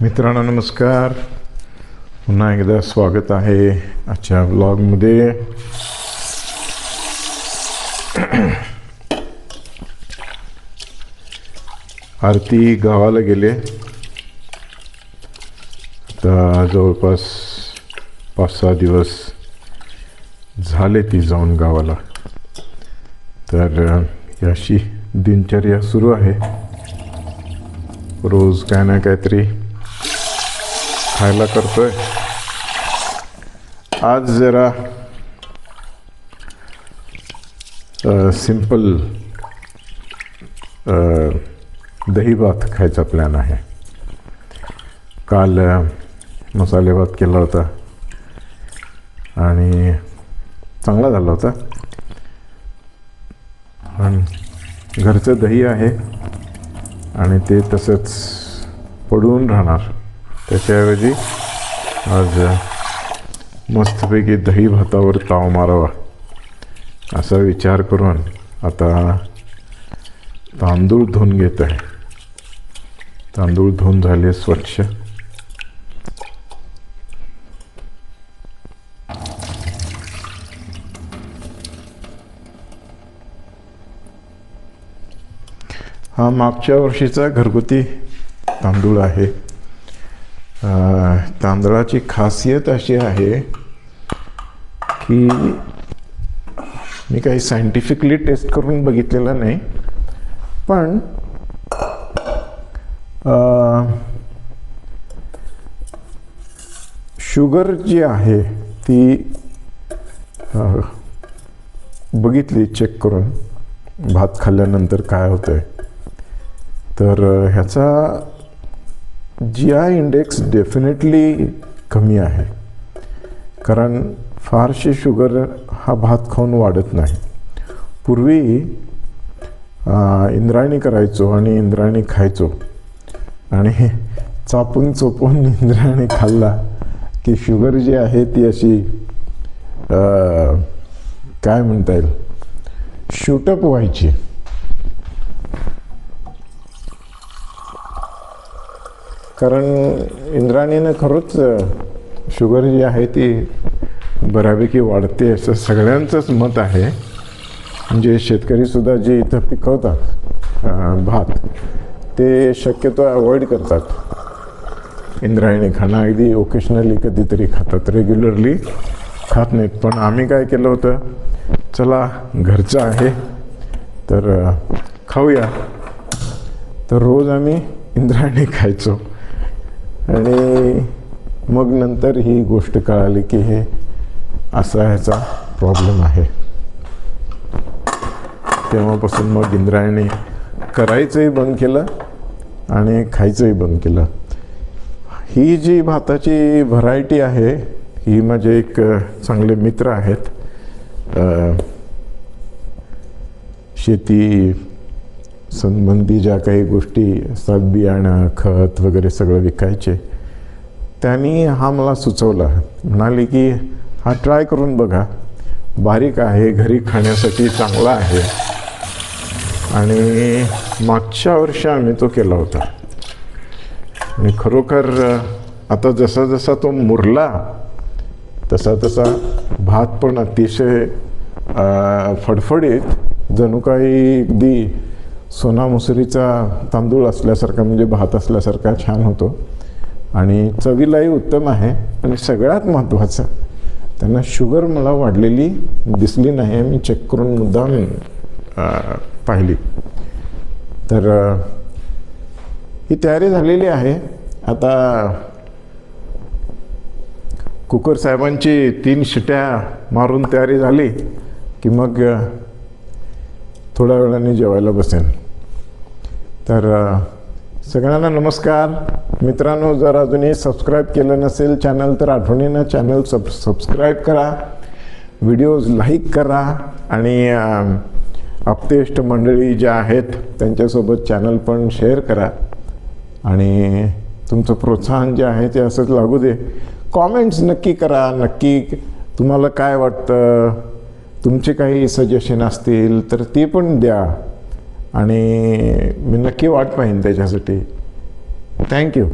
मित्रांनो नमस्कार. पुन्हा एकदा स्वागत आहे आजच्या ब्लॉगमध्ये आरती गावाला गेले. आता जवळपास पाच सहा दिवस झाले ती जाऊन गावाला. तर याशी दिनचर्या सुरू आहे. रोज काय ना काहीतरी खायला करतोय. आज जरा सिंपल दही भात खायचा प्लॅन आहे. काल मसालेभात मसाले भात केला होता. आणि चांगला झाला होता. पण घरचं दही आहे आणि ते तसंच पडून राहणार. त्याच्याऐवजी आज मस्तपैकी दही भातावर ताव मारावा असा विचार करून आता तांदूळ धुवून घेत आहे. तांदूळ धुवून झाले स्वच्छ. हा मागच्या वर्षीचा घरगुती तांदूळ आहे. तांदळाची खासियत अशी आहे की मी काही सायंटिफिकली टेस्ट करून बघितलेला नाही पण शुगर जी आहे ती बघितली चेक करून. भात खाल्ल्यानंतर काय होतं आहे तर ह्याचा जी आय इंडेक्स डेफिनेटली कमी आहे. कारण फारशी शुगर हा भात खाऊन वाढत नाही. पूर्वी इंद्रायणी करायचो आणि इंद्रायणी खायचो. आणि चापून चोपून इंद्रायणी खाल्ला की शुगर जी आहे ती अशी काय म्हणता येईल? शूटअप व्हायची. कारण इंद्राणीनं खरंच शुगर जी आहे ती बऱ्यापैकी वाढते असं सगळ्यांचंच मत आहे. म्हणजे शेतकरीसुद्धा जे इथं पिकवतात भात ते शक्यतो अवॉइड करतात. इंद्रायणी खाणं अगदी ओकेशनली कधीतरी खातात रेग्युलरली खात नाहीत. पण आम्ही काय केलं होतं चला घरचं आहे तर खाऊया. तर रोज आम्ही इंद्रायणी खायचो. आणि मग नंतर ही गोष्ट कळाली की हे असा ह्याचा प्रॉब्लेम आहे. तेव्हापासून मग इंद्रायणी करायचंही बंद केलं आणि खायचंही बंद केलं. ही जी भाताची व्हरायटी आहे ही माझे एक चांगले मित्र आहेत. शेती संबंधी ज्या काही गोष्टी असतात बियाणं खत वगैरे सगळं विकायचे त्यांनी हा मला सुचवला. म्हणाले की हा ट्राय करून बघा. बारीक आहे घरी खाण्यासाठी चांगला आहे. आणि मागच्या वर्षी आम्ही तो केला होता. आणि खरोखर आता जसा जसा तो मुरला तसा तसा भात पण अतिशय फडफडीत जणू काही अगदी सोना मुसरीचा तांदूळ असल्यासारखा म्हणजे भात असल्यासारखा छान होतो. आणि चवीलाही उत्तम आहे आणि सगळ्यात महत्त्वाचं त्यांना शुगर मला वाढलेली दिसली नाही मी चेक करून मुद्दाम पाहिली. तर ही तयारी झालेली आहे. आता कुकर साहेबांची तीन शिट्या मारून तयारी झाली की मग थोड्या वेळाने जेवायला बसेन. तर सगळ्यांना नमस्कार. मित्रांनो जर अजूनही सबस्क्राईब केलं नसेल चॅनल तर आठवणीनं चॅनल सब सबस्क्राईब करा. व्हिडिओज लाईक करा. आणि अप्तेष्ट मंडळी ज्या आहेत त्यांच्यासोबत चॅनल पण शेअर करा. आणि तुमचं प्रोत्साहन जे आहे ते असंच लागू दे. कॉमेंट्स नक्की करा. नक्की तुम्हाला काय वाटतं? तुमचे काही सजेशन असतील तर ते पण द्या. आणि मी नक्की वाट पाहीन त्याच्यासाठी. थँक्यू